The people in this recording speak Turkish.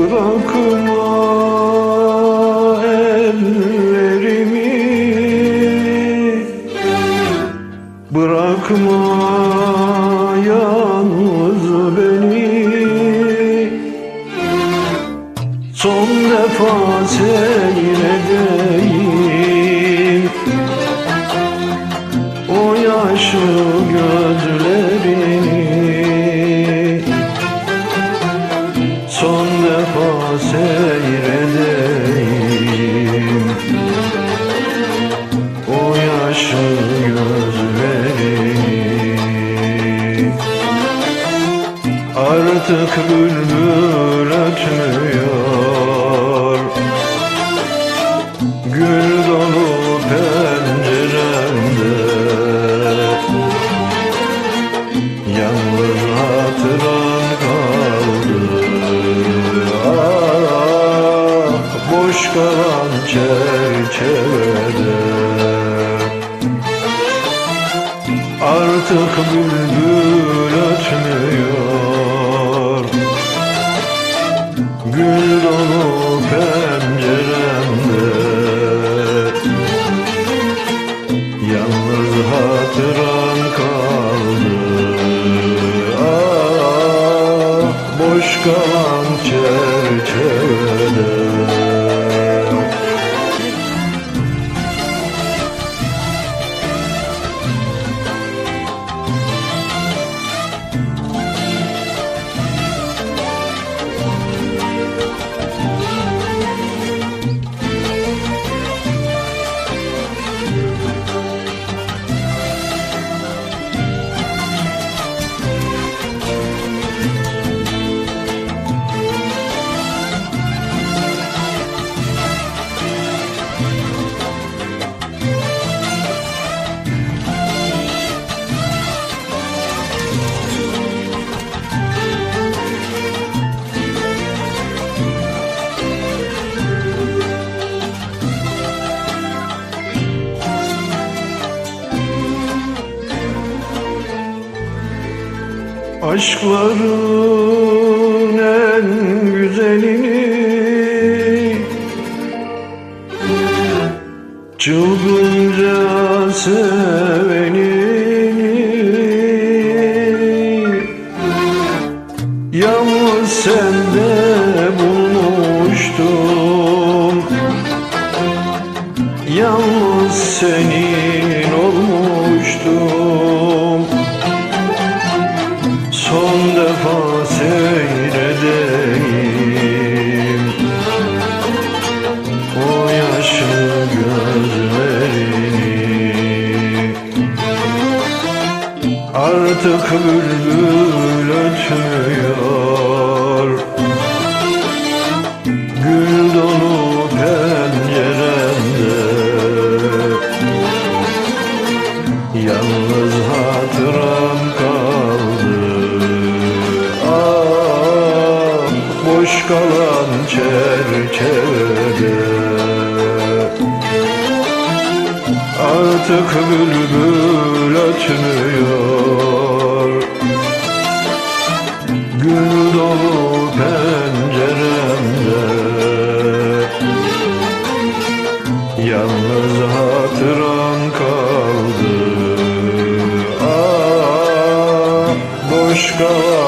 Bırakma ellerimi. Bırakma yalnız beni. Son defa seyredeyim. O yaşlı seyredeyim. O yaşlı gözlerini Artık bülbül ötmüyor çerçevede Artık bülbül ötmüyor Gül dolu penceremde. Yalnız hatıran kaldı. Ah boş kalan çerçevede Aşkların en güzelini Çılgınca sevenini Yalnız sende bulmuştum Yalnız senin Artık bülbül ötmüyor Gül dolu penceremde Yalnız hatıram kaldı. Ah boş kalan çerçevede artık bülbül ötmüyor Gül dolu penceremde. Yalnız hatıran kaldı. Ah boş kaldı